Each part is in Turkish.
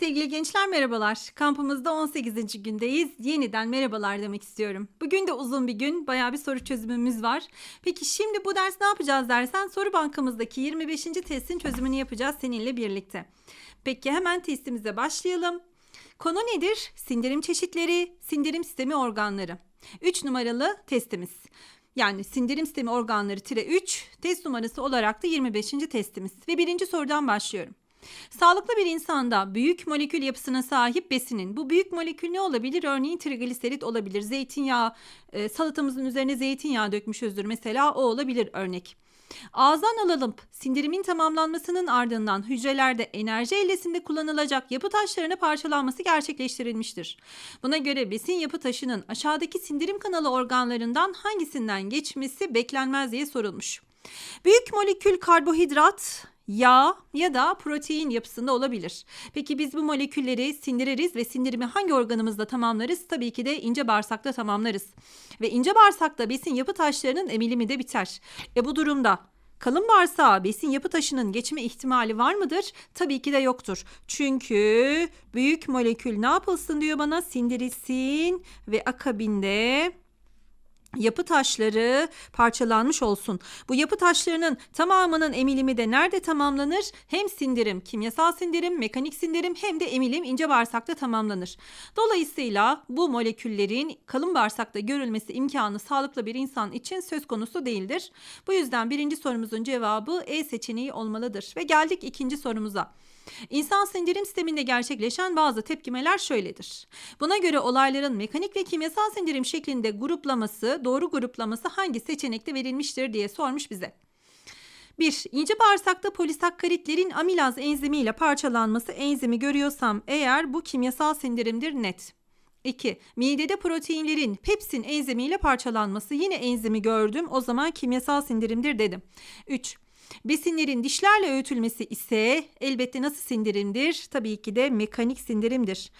Sevgili gençler merhabalar. Kampımızda 18. gündeyiz. Yeniden merhabalar demek istiyorum. Bugün de uzun bir gün. Bayağı bir soru çözümümüz var. Peki şimdi bu ders ne yapacağız dersen soru bankamızdaki 25. testin çözümünü yapacağız seninle birlikte. Peki hemen testimize başlayalım. Konu nedir? Sindirim çeşitleri, sindirim sistemi organları. 3 numaralı testimiz. Yani sindirim sistemi organları tire 3 test numarası olarak da 25. testimiz. Ve birinci sorudan başlıyorum. Sağlıklı bir insanda büyük molekül yapısına sahip besinin bu büyük molekül ne olabilir? Örneğin trigliserit olabilir. Zeytinyağı, e, salatamızın üzerine zeytinyağı dökmüşüzdür mesela o olabilir örnek. Ağızdan alınıp sindirimin tamamlanmasının ardından hücrelerde enerji ellesinde kullanılacak yapı taşlarına parçalanması gerçekleştirilmiştir. Buna göre besin yapı taşının aşağıdaki sindirim kanalı organlarından hangisinden geçmesi beklenmez diye sorulmuş. Büyük molekül karbonhidrat, yağ ya da protein yapısında olabilir. Peki biz bu molekülleri sindiririz ve sindirimi hangi organımızda tamamlarız? Tabii ki de ince bağırsakta tamamlarız. Ve ince bağırsakta besin yapı taşlarının emilimi de biter. E bu durumda kalın bağırsağa besin yapı taşının geçme ihtimali var mıdır? Tabii ki de yoktur. Çünkü büyük molekül ne yapılsın diyor bana? Sindirilsin ve akabinde yapı taşları parçalanmış olsun. Bu yapı taşlarının tamamının emilimi de nerede tamamlanır? Hem sindirim, kimyasal sindirim, mekanik sindirim hem de emilim ince bağırsakta tamamlanır. Dolayısıyla bu moleküllerin kalın bağırsakta görülmesi imkanı sağlıklı bir insan için söz konusu değildir. Bu yüzden birinci sorumuzun cevabı E seçeneği olmalıdır. Ve geldik ikinci sorumuza. İnsan sindirim sisteminde gerçekleşen bazı tepkimeler şöyledir. Buna göre olayların mekanik ve kimyasal sindirim şeklinde gruplaması, doğru gruplaması hangi seçenekte verilmiştir diye sormuş bize. 1. İnce bağırsakta polisakkaritlerin amilaz enzimiyle parçalanması enzimi görüyorsam eğer bu kimyasal sindirimdir net. 2. Midede proteinlerin pepsin enzimiyle parçalanması yine enzimi gördüm o zaman kimyasal sindirimdir dedim. 3. Besinlerin dişlerle öğütülmesi ise elbette nasıl sindirimdir? Tabii ki de mekanik sindirimdir.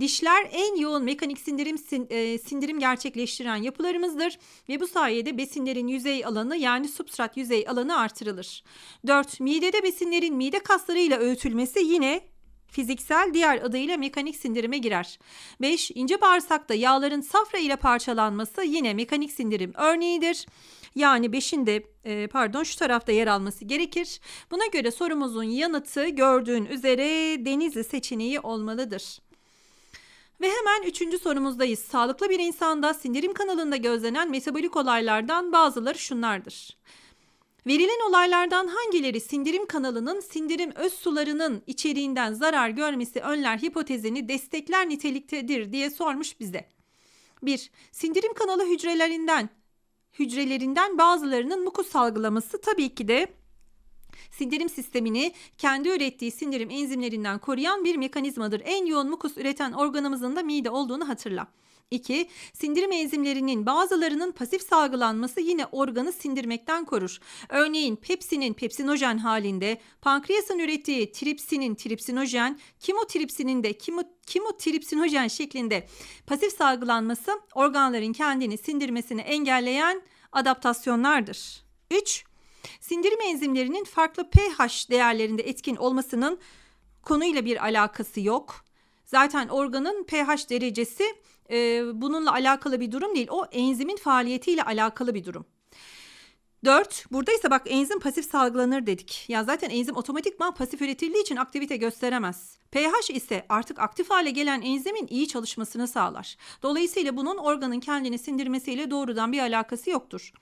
Dişler en yoğun mekanik sindirim e, sindirim gerçekleştiren yapılarımızdır ve bu sayede besinlerin yüzey alanı yani substrat yüzey alanı artırılır. 4. Midede besinlerin mide kaslarıyla öğütülmesi yine fiziksel diğer adıyla mekanik sindirime girer. 5. İnce bağırsakta yağların safra ile parçalanması yine mekanik sindirim örneğidir. Yani 5'in de e, pardon şu tarafta yer alması gerekir. Buna göre sorumuzun yanıtı gördüğün üzere Denizli seçeneği olmalıdır. Ve hemen üçüncü sorumuzdayız. Sağlıklı bir insanda sindirim kanalında gözlenen metabolik olaylardan bazıları şunlardır. Verilen olaylardan hangileri sindirim kanalının sindirim öz sularının içeriğinden zarar görmesi önler hipotezini destekler niteliktedir diye sormuş bize. 1. Sindirim kanalı hücrelerinden hücrelerinden bazılarının mukus salgılaması tabii ki de sindirim sistemini kendi ürettiği sindirim enzimlerinden koruyan bir mekanizmadır. En yoğun mukus üreten organımızın da mide olduğunu hatırla. 2. Sindirim enzimlerinin bazılarının pasif salgılanması yine organı sindirmekten korur. Örneğin pepsinin pepsinojen halinde, pankreasın ürettiği tripsinin tripsinojen, kimotripsinin de kimo, kimotripsinojen şeklinde pasif salgılanması organların kendini sindirmesini engelleyen adaptasyonlardır. 3. Sindirim enzimlerinin farklı pH değerlerinde etkin olmasının konuyla bir alakası yok. Zaten organın pH derecesi e, bununla alakalı bir durum değil. O enzimin faaliyetiyle alakalı bir durum. 4. Burada ise bak enzim pasif salgılanır dedik. Ya zaten enzim otomatikman pasif üretildiği için aktivite gösteremez. pH ise artık aktif hale gelen enzimin iyi çalışmasını sağlar. Dolayısıyla bunun organın kendini sindirmesiyle doğrudan bir alakası yoktur.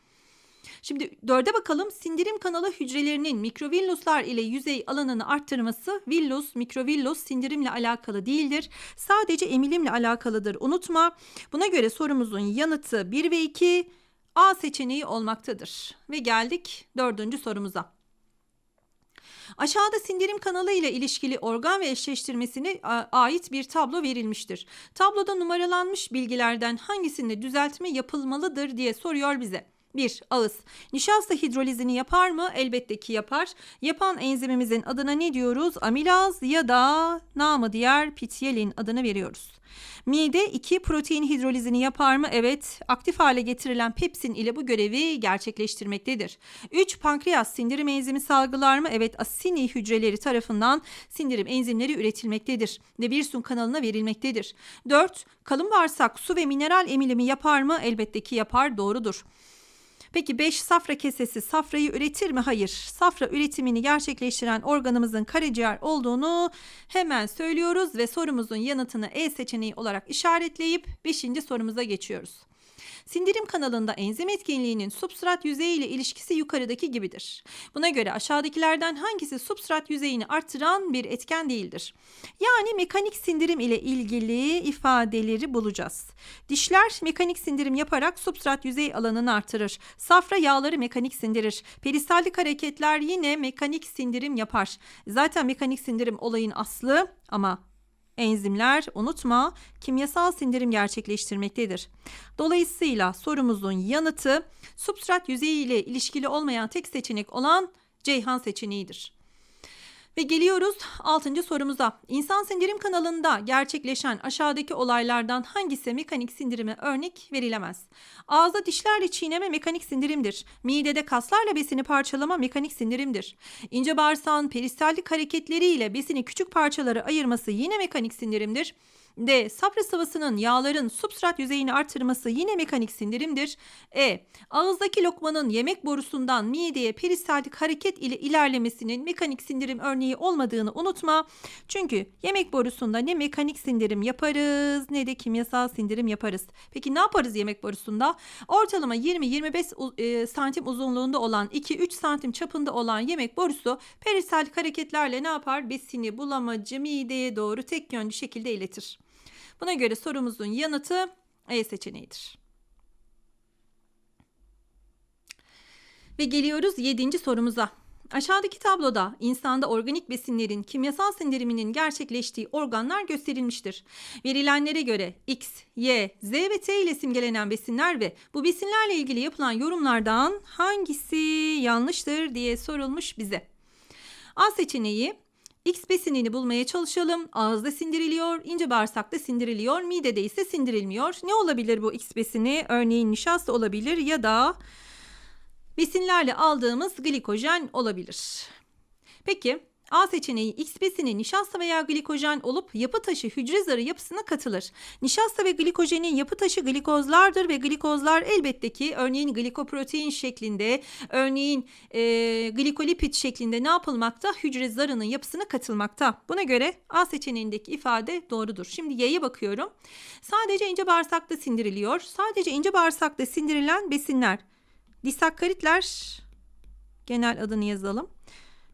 Şimdi dörde bakalım. Sindirim kanalı hücrelerinin mikrovilluslar ile yüzey alanını arttırması villus, mikrovillus sindirimle alakalı değildir. Sadece emilimle alakalıdır. Unutma. Buna göre sorumuzun yanıtı 1 ve 2 A seçeneği olmaktadır. Ve geldik dördüncü sorumuza. Aşağıda sindirim kanalı ile ilişkili organ ve eşleştirmesine ait bir tablo verilmiştir. Tabloda numaralanmış bilgilerden hangisinde düzeltme yapılmalıdır diye soruyor bize. 1. Ağız. Nişasta hidrolizini yapar mı? Elbette ki yapar. Yapan enzimimizin adına ne diyoruz? Amilaz ya da namı diğer pityelin adını veriyoruz. Mide 2 protein hidrolizini yapar mı? Evet. Aktif hale getirilen pepsin ile bu görevi gerçekleştirmektedir. 3. Pankreas sindirim enzimi salgılar mı? Evet. Asini hücreleri tarafından sindirim enzimleri üretilmektedir ve Birsun kanalına verilmektedir. 4. Kalın bağırsak su ve mineral emilimi yapar mı? Elbette ki yapar. Doğrudur. Peki 5 safra kesesi safrayı üretir mi? Hayır. Safra üretimini gerçekleştiren organımızın karaciğer olduğunu hemen söylüyoruz ve sorumuzun yanıtını E seçeneği olarak işaretleyip 5. sorumuza geçiyoruz. Sindirim kanalında enzim etkinliğinin substrat yüzeyi ile ilişkisi yukarıdaki gibidir. Buna göre aşağıdakilerden hangisi substrat yüzeyini artıran bir etken değildir? Yani mekanik sindirim ile ilgili ifadeleri bulacağız. Dişler mekanik sindirim yaparak substrat yüzey alanını artırır. Safra yağları mekanik sindirir. Peristaltik hareketler yine mekanik sindirim yapar. Zaten mekanik sindirim olayın aslı ama enzimler unutma kimyasal sindirim gerçekleştirmektedir. Dolayısıyla sorumuzun yanıtı substrat yüzeyi ile ilişkili olmayan tek seçenek olan Ceyhan seçeneğidir. Ve geliyoruz 6. sorumuza. İnsan sindirim kanalında gerçekleşen aşağıdaki olaylardan hangisi mekanik sindirime örnek verilemez? Ağızda dişlerle çiğneme mekanik sindirimdir. Midede kaslarla besini parçalama mekanik sindirimdir. İnce bağırsağın peristaltik hareketleriyle besini küçük parçalara ayırması yine mekanik sindirimdir. D. Safra sıvısının yağların substrat yüzeyini artırması yine mekanik sindirimdir. E. Ağızdaki lokmanın yemek borusundan mideye peristaltik hareket ile ilerlemesinin mekanik sindirim örneği olmadığını unutma. Çünkü yemek borusunda ne mekanik sindirim yaparız ne de kimyasal sindirim yaparız. Peki ne yaparız yemek borusunda? Ortalama 20-25 e, santim uzunluğunda olan 2-3 santim çapında olan yemek borusu peristaltik hareketlerle ne yapar? Besini bulamacı mideye doğru tek yönlü şekilde iletir. Buna göre sorumuzun yanıtı E seçeneğidir. Ve geliyoruz 7. sorumuza. Aşağıdaki tabloda insanda organik besinlerin kimyasal sindiriminin gerçekleştiği organlar gösterilmiştir. Verilenlere göre X, Y, Z ve T ile simgelenen besinler ve bu besinlerle ilgili yapılan yorumlardan hangisi yanlıştır diye sorulmuş bize. A seçeneği X besinini bulmaya çalışalım. Ağızda sindiriliyor, ince bağırsakta sindiriliyor, midede ise sindirilmiyor. Ne olabilir bu X besini? Örneğin nişasta olabilir ya da besinlerle aldığımız glikojen olabilir. Peki A seçeneği X besini nişasta veya glikojen olup yapı taşı hücre zarı yapısına katılır. Nişasta ve glikojenin yapı taşı glikozlardır ve glikozlar elbette ki örneğin glikoprotein şeklinde, örneğin e, glikolipid şeklinde ne yapılmakta? Hücre zarının yapısına katılmakta. Buna göre A seçeneğindeki ifade doğrudur. Şimdi Y'ye bakıyorum. Sadece ince bağırsakta sindiriliyor. Sadece ince bağırsakta sindirilen besinler. Disakkaritler genel adını yazalım.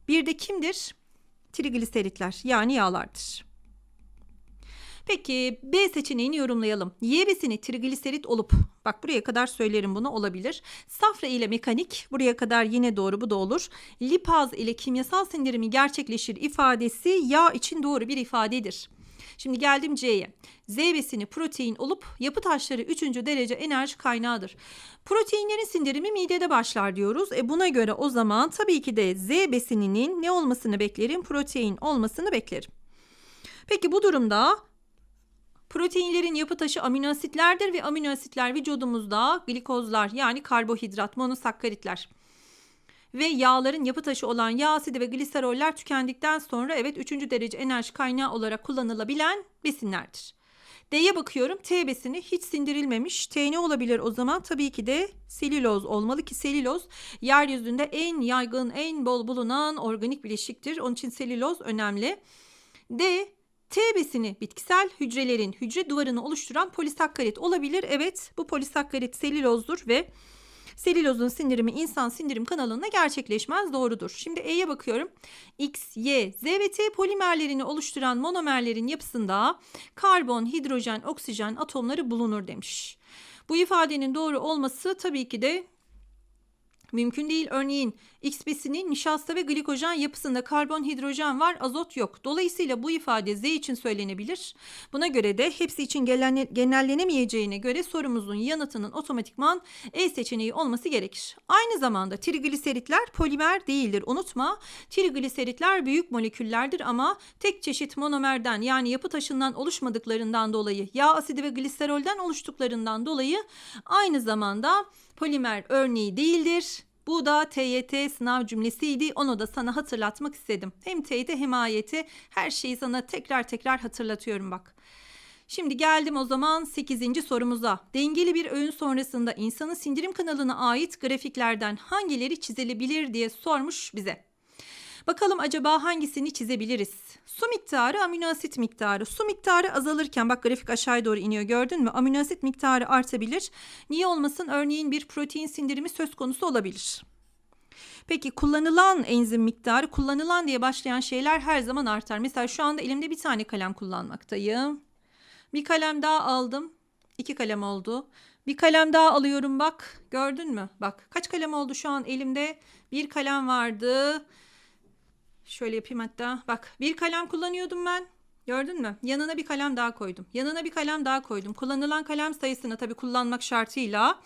Bir de kimdir? Trigliseritler yani yağlardır. Peki B seçeneğini yorumlayalım. Y besini trigliserit olup bak buraya kadar söylerim bunu olabilir. Safra ile mekanik buraya kadar yine doğru bu da olur. Lipaz ile kimyasal sindirimi gerçekleşir ifadesi yağ için doğru bir ifadedir. Şimdi geldim C'ye. Z besini protein olup yapı taşları 3. derece enerji kaynağıdır. Proteinlerin sindirimi midede başlar diyoruz. E buna göre o zaman tabii ki de Z besininin ne olmasını beklerim? Protein olmasını beklerim. Peki bu durumda Proteinlerin yapı taşı amino asitlerdir ve amino asitler vücudumuzda glikozlar yani karbohidrat, monosakkaritler ve yağların yapı taşı olan yağ asidi ve gliseroller tükendikten sonra evet 3. derece enerji kaynağı olarak kullanılabilen besinlerdir. D'ye bakıyorum. T besini hiç sindirilmemiş. T ne olabilir o zaman? Tabii ki de selüloz olmalı ki selüloz yeryüzünde en yaygın, en bol bulunan organik bileşiktir. Onun için selüloz önemli. D T besini bitkisel hücrelerin hücre duvarını oluşturan polisakkarit olabilir. Evet bu polisakkarit selülozdur ve selülozun sindirimi insan sindirim kanalında gerçekleşmez doğrudur. Şimdi E'ye bakıyorum. X, Y, Z ve T polimerlerini oluşturan monomerlerin yapısında karbon, hidrojen, oksijen atomları bulunur demiş. Bu ifadenin doğru olması tabii ki de Mümkün değil. Örneğin X besinin nişasta ve glikojen yapısında karbon, hidrojen var, azot yok. Dolayısıyla bu ifade Z için söylenebilir. Buna göre de hepsi için genelle- genellenemeyeceğine göre sorumuzun yanıtının otomatikman E seçeneği olması gerekir. Aynı zamanda trigliseritler polimer değildir. Unutma trigliseritler büyük moleküllerdir ama tek çeşit monomerden yani yapı taşından oluşmadıklarından dolayı yağ asidi ve gliserolden oluştuklarından dolayı aynı zamanda polimer örneği değildir. Bu da TYT sınav cümlesiydi. Onu da sana hatırlatmak istedim. Hem TYT hem AYT her şeyi sana tekrar tekrar hatırlatıyorum bak. Şimdi geldim o zaman 8. sorumuza. Dengeli bir öğün sonrasında insanın sindirim kanalına ait grafiklerden hangileri çizilebilir diye sormuş bize. Bakalım acaba hangisini çizebiliriz? Su miktarı, amino asit miktarı. Su miktarı azalırken bak grafik aşağıya doğru iniyor gördün mü? Amino asit miktarı artabilir. Niye olmasın? Örneğin bir protein sindirimi söz konusu olabilir. Peki kullanılan enzim miktarı, kullanılan diye başlayan şeyler her zaman artar. Mesela şu anda elimde bir tane kalem kullanmaktayım. Bir kalem daha aldım. İki kalem oldu. Bir kalem daha alıyorum bak. Gördün mü? Bak kaç kalem oldu şu an elimde? Bir kalem vardı. Şöyle yapayım hatta. Bak bir kalem kullanıyordum ben. Gördün mü? Yanına bir kalem daha koydum. Yanına bir kalem daha koydum. Kullanılan kalem sayısını tabii kullanmak şartıyla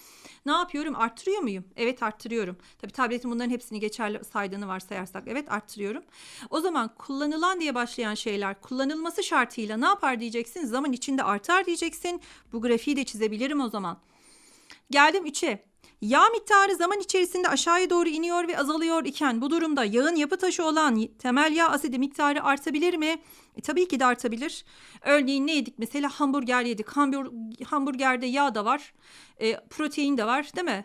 ne yapıyorum? Arttırıyor muyum? Evet arttırıyorum. Tabii tabletin bunların hepsini geçerli saydığını varsayarsak evet arttırıyorum. O zaman kullanılan diye başlayan şeyler kullanılması şartıyla ne yapar diyeceksin? Zaman içinde artar diyeceksin. Bu grafiği de çizebilirim o zaman. Geldim 3'e. Yağ miktarı zaman içerisinde aşağıya doğru iniyor ve azalıyor iken bu durumda yağın yapı taşı olan temel yağ asidi miktarı artabilir mi? E, tabii ki de artabilir. Örneğin ne yedik mesela hamburger yedik. Hambur hamburgerde yağ da var, e, protein de var değil mi?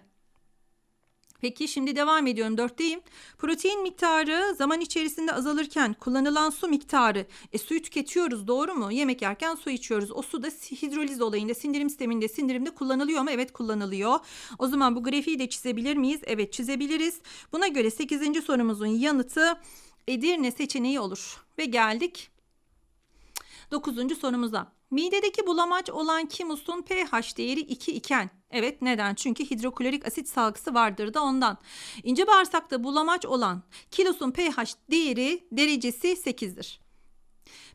Peki şimdi devam ediyorum dörtteyim. Protein miktarı zaman içerisinde azalırken kullanılan su miktarı. E suyu tüketiyoruz doğru mu? Yemek yerken su içiyoruz. O su da hidroliz olayında sindirim sisteminde sindirimde kullanılıyor mu? Evet kullanılıyor. O zaman bu grafiği de çizebilir miyiz? Evet çizebiliriz. Buna göre 8. sorumuzun yanıtı Edirne seçeneği olur. Ve geldik 9. sorumuza. Midedeki bulamaç olan kimusun pH değeri 2 iken. Evet neden? Çünkü hidroklorik asit salgısı vardır da ondan. İnce bağırsakta bulamaç olan kilosun pH değeri derecesi 8'dir.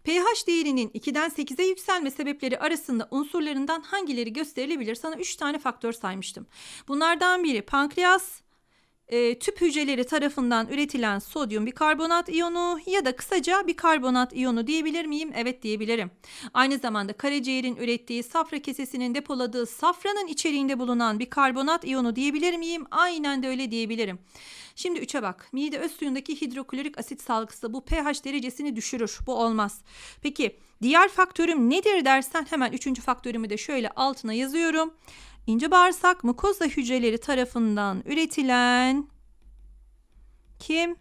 pH değerinin 2'den 8'e yükselme sebepleri arasında unsurlarından hangileri gösterilebilir? Sana 3 tane faktör saymıştım. Bunlardan biri pankreas, e, tüp hücreleri tarafından üretilen sodyum bikarbonat iyonu ya da kısaca bikarbonat iyonu diyebilir miyim? Evet diyebilirim. Aynı zamanda karaciğerin ürettiği safra kesesinin depoladığı safranın içeriğinde bulunan bikarbonat iyonu diyebilir miyim? Aynen de öyle diyebilirim. Şimdi 3'e bak. Mide öz suyundaki hidroklorik asit salgısı bu pH derecesini düşürür. Bu olmaz. Peki diğer faktörüm nedir dersen hemen üçüncü faktörümü de şöyle altına yazıyorum. İnce bağırsak mukoza hücreleri tarafından üretilen kim?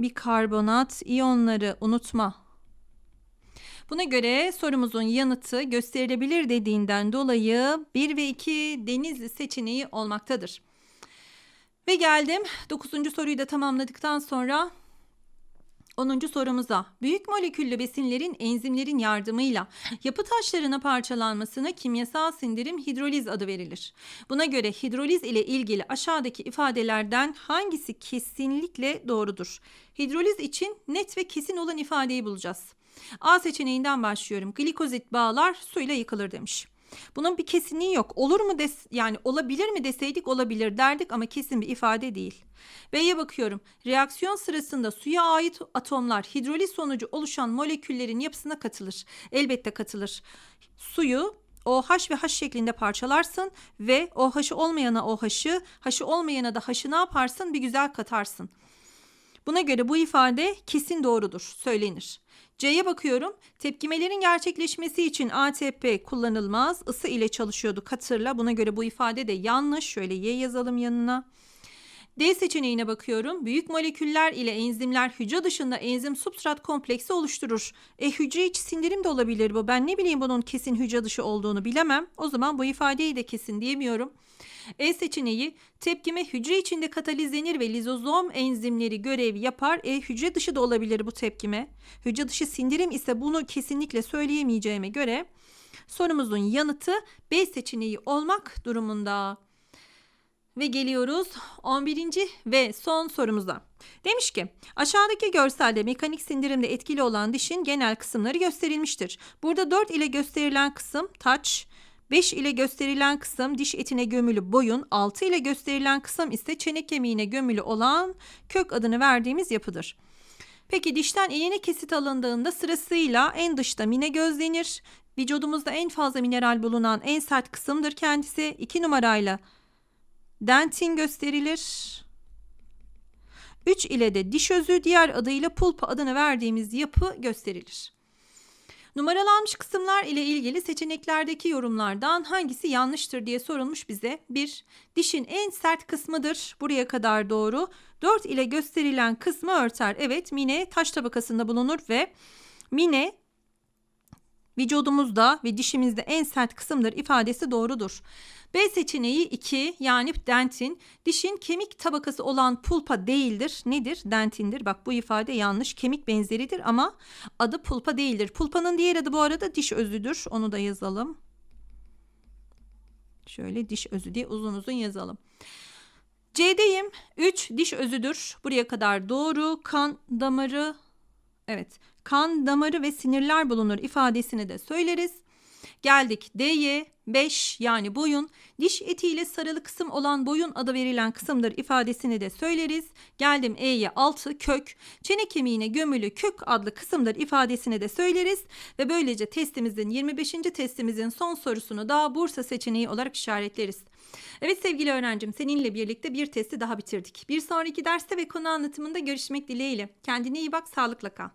Bikarbonat iyonları unutma. Buna göre sorumuzun yanıtı gösterilebilir dediğinden dolayı 1 ve 2 Denizli seçeneği olmaktadır. Ve geldim 9. soruyu da tamamladıktan sonra 10. sorumuza büyük moleküllü besinlerin enzimlerin yardımıyla yapı taşlarına parçalanmasına kimyasal sindirim hidroliz adı verilir. Buna göre hidroliz ile ilgili aşağıdaki ifadelerden hangisi kesinlikle doğrudur? Hidroliz için net ve kesin olan ifadeyi bulacağız. A seçeneğinden başlıyorum. Glikozit bağlar suyla yıkılır demiş. Bunun bir kesinliği yok. Olur mu des yani olabilir mi deseydik olabilir derdik ama kesin bir ifade değil. B'ye bakıyorum. Reaksiyon sırasında suya ait atomlar hidroliz sonucu oluşan moleküllerin yapısına katılır. Elbette katılır. Suyu OH ve H şeklinde parçalarsın ve OH'ı olmayana OH'ı, H'ı olmayana da H'ı ne yaparsın? Bir güzel katarsın. Buna göre bu ifade kesin doğrudur, söylenir. C'ye bakıyorum. Tepkimelerin gerçekleşmesi için ATP kullanılmaz. Isı ile çalışıyordu hatırla. Buna göre bu ifade de yanlış. Şöyle Y yazalım yanına. D seçeneğine bakıyorum. Büyük moleküller ile enzimler hücre dışında enzim substrat kompleksi oluşturur. E hücre içi sindirim de olabilir bu. Ben ne bileyim bunun kesin hücre dışı olduğunu bilemem. O zaman bu ifadeyi de kesin diyemiyorum. E seçeneği tepkime hücre içinde katalizlenir ve lizozom enzimleri görev yapar. E hücre dışı da olabilir bu tepkime. Hücre dışı sindirim ise bunu kesinlikle söyleyemeyeceğime göre sorumuzun yanıtı B seçeneği olmak durumunda. Ve geliyoruz 11. ve son sorumuza. Demiş ki aşağıdaki görselde mekanik sindirimde etkili olan dişin genel kısımları gösterilmiştir. Burada 4 ile gösterilen kısım taç, 5 ile gösterilen kısım diş etine gömülü boyun, 6 ile gösterilen kısım ise çene kemiğine gömülü olan kök adını verdiğimiz yapıdır. Peki dişten iğne kesit alındığında sırasıyla en dışta mine gözlenir. Vücudumuzda en fazla mineral bulunan en sert kısımdır kendisi. 2 numarayla dentin gösterilir. 3 ile de diş özü diğer adıyla pulpa adını verdiğimiz yapı gösterilir. Numaralanmış kısımlar ile ilgili seçeneklerdeki yorumlardan hangisi yanlıştır diye sorulmuş bize. 1. Dişin en sert kısmıdır. Buraya kadar doğru. 4 ile gösterilen kısmı örter. Evet mine taş tabakasında bulunur ve mine vücudumuzda ve dişimizde en sert kısımdır ifadesi doğrudur. B seçeneği 2 yani dentin dişin kemik tabakası olan pulpa değildir. Nedir? Dentindir. Bak bu ifade yanlış. Kemik benzeridir ama adı pulpa değildir. Pulpanın diğer adı bu arada diş özüdür. Onu da yazalım. Şöyle diş özü diye uzun uzun yazalım. C'deyim. 3 diş özüdür. Buraya kadar doğru. Kan damarı Evet. Kan damarı ve sinirler bulunur ifadesini de söyleriz. Geldik D'ye 5 yani boyun diş etiyle sarılı kısım olan boyun adı verilen kısımdır ifadesini de söyleriz. Geldim E'ye 6 kök çene kemiğine gömülü kök adlı kısımdır ifadesini de söyleriz. Ve böylece testimizin 25. testimizin son sorusunu da Bursa seçeneği olarak işaretleriz. Evet sevgili öğrencim seninle birlikte bir testi daha bitirdik. Bir sonraki derste ve konu anlatımında görüşmek dileğiyle. Kendine iyi bak sağlıkla kal.